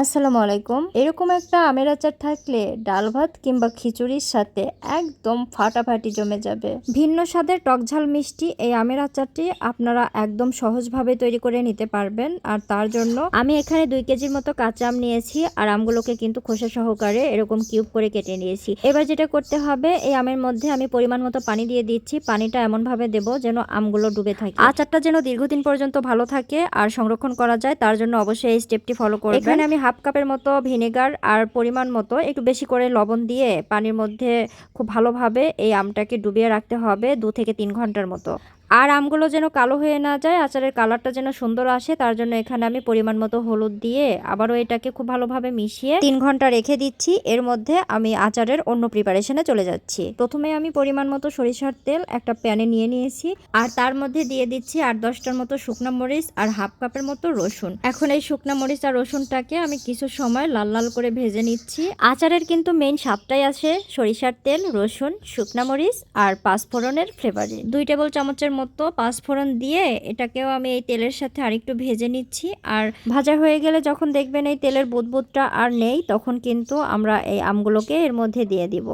আসসালামু আলাইকুম। এরকম একটা আমের আচার থাকলে ডাল ভাত কিংবা খিচুড়ির সাথে একদম ফাটাফাটি জমে যাবে। ভিন্ন স্বাদের টকঝাল মিষ্টি এই আমের আচারটি আপনারা একদম সহজভাবে তৈরি করে নিতে পারবেন। আর তার জন্য আমি এখানে দুই কেজির মতো কাঁচা আম নিয়েছি আর আমগুলোকে কিন্তু খোসা সহকারে এরকম কিউব করে কেটে নিয়েছি। এবার যেটা করতে হবে, এই আমের মধ্যে আমি পরিমাণ মতো পানি দিয়ে দিচ্ছি। পানিটা এমনভাবে দেবো যেন আমগুলো ডুবে থাকে। আচারটা যেন দীর্ঘদিন পর্যন্ত ভালো থাকে আর সংরক্ষণ করা যায়, তার জন্য অবশ্যই এই স্টেপটি ফলো করবেন। আমি হাফ কাপের মতো ভিনেগার আর পরিমাণ মতো একটু বেশি করে লবণ দিয়ে পানির মধ্যে খুব ভালোভাবে এই আমটাকে ডুবিয়ে রাখতে হবে দু থেকে তিন ঘণ্টার মতো। আর আমগুলো যেন কালো হয়ে না যায়, আচারের কালারটা যেন সুন্দর আসে, তার জন্য এখানে আমি পরিমাণ মতো হলুদ দিয়ে আবারও এটাকে খুব ভালোভাবে মিশিয়ে তিন ঘণ্টা রেখে দিচ্ছি। এর মধ্যে আমি আচারের অন্য প্রিপারেশনে চলে যাচ্ছি। প্রথমে আমি পরিমাণ মতো সরিষার তেল একটা প্যানে নিয়ে নিয়েছি আর তার মধ্যে দিয়ে দিচ্ছি আট দশটার মতো শুকনো মরিচ আর হাফ কাপের মতো রসুন। এখন এই শুকনো মরিচ আর রসুনটাকে আমি কিছু সময় লাল লাল করে ভেজে নিচ্ছি। আচারের কিন্তু মেইন স্বাদটাই আসে সরিষার তেল, রসুন, শুকনো মরিচ আর পাঁচফোড়নের ফ্লেভারে দুই টেবিল চামচের মতো পাঁচফোড়ন দিয়ে এটাকেও আমি এই তেলের সাথে আরেকটু ভেজে নিচ্ছি। আর ভাজা হয়ে গেলে যখন দেখবেন এই তেলের বুদবুদটা আর নেই, তখন কিন্তু আমরা এই আমগুলোকে এর মধ্যে দিয়ে দিব।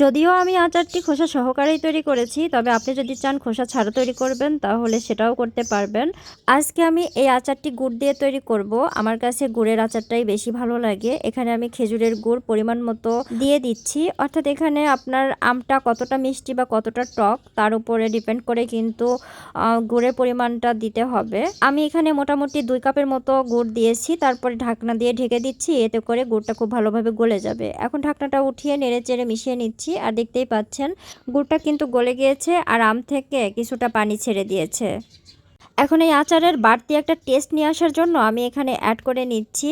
যদিও আমি আচারটি খোসা সহকারেই তৈরি করেছি, তবে আপনি যদি চান খোসা ছাড়া তৈরি করবেন, তাহলে সেটাও করতে পারবেন। আজকে আমি এই আচারটি গুড় দিয়ে তৈরি করব। আমার কাছে গুড়ের আচারটাই বেশি ভালো লাগে। এখানে আমি খেজুরের গুড় পরিমাণ মতো দিয়ে দিচ্ছি। অর্থাৎ এখানে আপনার আমটা কতটা মিষ্টি বা কতটা টক, তার উপরে ডিপেন্ড করে কিন্তু আহ, গুড়ের পরিমাণটা দিতে হবে। আমি এখানে মোটামুটি দুই কাপের মতো গুড় দিয়েছি তারপরে ঢাকনা দিয়ে ঢেকে দিচ্ছি এতে করে গুড়টা খুব ভালোভাবে গলে যাবে। এখন ঢাকনাটা উঠিয়ে নেড়ে চেড়ে মিশিয়ে নিচ্ছি আর দেখতেই পাচ্ছেন গুড়টা কিন্তু গলে গিয়েছে আর আম থেকে কিছুটা পানি ছেড়ে দিয়েছে। এখন এই আচারের বাড়তি একটা টেস্ট নিয়ে আসার জন্য আমি এখানে অ্যাড করে নিচ্ছি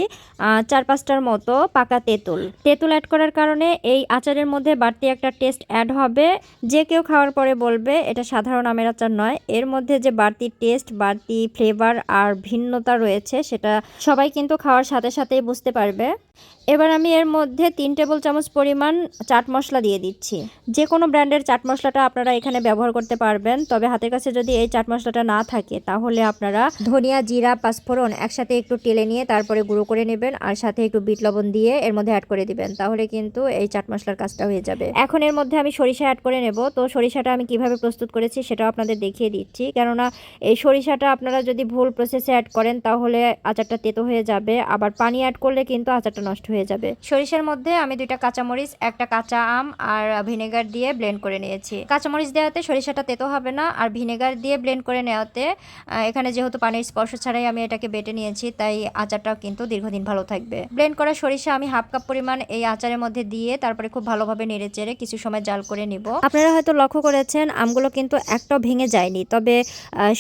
চার পাঁচটার মতো পাকা তেঁতুল। তেঁতুল অ্যাড করার কারণে এই আচারের মধ্যে বাড়তি একটা টেস্ট অ্যাড হবে। যে কেউ খাওয়ার পরে বলবে, এটা সাধারণ আমের আচার নয়। এর মধ্যে যে বাড়তি টেস্ট বাড়তি ফ্লেভার আর ভিন্নতা রয়েছে, সেটা সবাই কিন্তু খাওয়ার সাথে সাথেই বুঝতে পারবে। এবার আমি এর মধ্যে তিন টেবিল চামচ পরিমাণ চাট মশলা দিয়ে দিচ্ছি। যে কোনো ব্র্যান্ডের চাট মশলাটা আপনারা এখানে ব্যবহার করতে পারবেন, তবে হাতের কাছে যদি এই চাট মশলাটা না থাকে তাহলে আপনারা ধনিয়া, জিরা, পাঁচফোড়ন একসাথে একটু টেলে নিয়ে তারপরে গুঁড়ো করে নেবেন আর সাথে একটু বিট লবণ দিয়ে এর মধ্যে অ্যাড করে দিবেন। তাহলে কিন্তু এই চাট মশলার কাজটা হয়ে যাবে। এখন এর মধ্যে আমি সরিষা অ্যাড করে নেব। তো সরিষাটা আমি কীভাবে প্রস্তুত করেছি সেটাও আপনাদের দেখিয়ে দিচ্ছি। কেননা এই সরিষাটা আপনারা যদি ভুল প্রসেসে অ্যাড করেন তাহলে আচারটা তেতো হয়ে যাবে। আবার পানি অ্যাড করলে কিন্তু আচারটা নষ্ট হয়ে যাবে। সরিষার মধ্যে আমি দুইটা কাঁচামরিচ, একটা কাঁচা আম আর ভিনেগার দিয়ে ব্লেন্ড করে নিয়েছি। কাঁচামরিচ দেওয়াতে সরিষাটা তেতো হবে না। আর ভিনেগার দিয়ে ব্লেন্ড করে নেওয়াতে এখানে যেহেতু পানির স্পর্শ ছাড়াই আমি এটাকে বেটে নিয়েছি তাই আচারটাও কিন্তু দীর্ঘদিন ভালো থাকবে। ব্লেন্ড করা সরিষা আমি হাফ কাপ পরিমাণ এই আচারের মধ্যে দিয়ে তারপরে খুব ভালোভাবে নেড়ে চেড়ে কিছু সময় জাল করে নিব। আপনারা হয়তো লক্ষ্য করেছেন আমগুলো কিন্তু একটাও ভেঙে যায়নি। তবে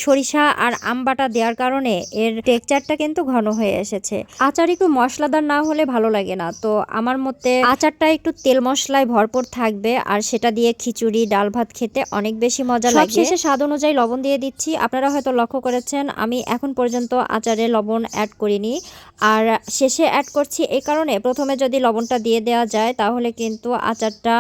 সরিষা আর আম বাটা দেওয়ার কারণে এর টেক্সচারটা কিন্তু ঘন হয়ে এসেছে। আচার একটু মশলাদার না হলে ভালো লাগে না। তো আমার মতে আচারটা একটু তেল মশলায় ভরপুর থাকবে আর সেটা দিয়ে খিচুড়ি ডাল ভাত খেতে অনেক বেশি মজা লাগে। শেষে স্বাদ অনুযায়ী লবণ দিয়ে দিচ্ছি। আপনারা হয়তো লক্ষ্য করেছেন, আমি এখন পর্যন্ত আচারে লবণ অ্যাড করিনি। আর শেষে অ্যাড করছি এই কারণে, প্রথমে যদি লবণটা দিয়ে দেওয়া যায়, তাহলে কিন্তু আচারটা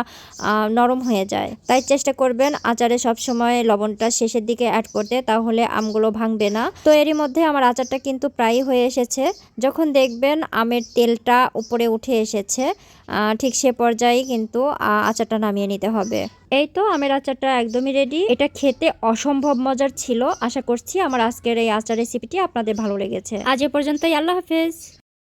নরম হয়ে যায়। তাই চেষ্টা করবেন আচারে সবসময় লবণটা শেষের দিকে অ্যাড করতে, তাহলে আমগুলো ভাঙবে না। তো এরই মধ্যে আমার আচারটা কিন্তু প্রায় হয়ে এসেছে। যখন দেখবেন আমের তেলটা উপরে উঠে এসেছে ঠিক সে পর্যায়ে কিন্তু আচারটা নামিয়ে নিতে হবে। এই তো, আমের আচারটা একদমই রেডি এটা খেতে অসম্ভব মজার ছিল। আশা করছি আমার আজকের এই আচার রেসিপিটি আপনাদের ভালো লেগেছে। আজ এ পর্যন্তই, আল্লাহ হাফেজ।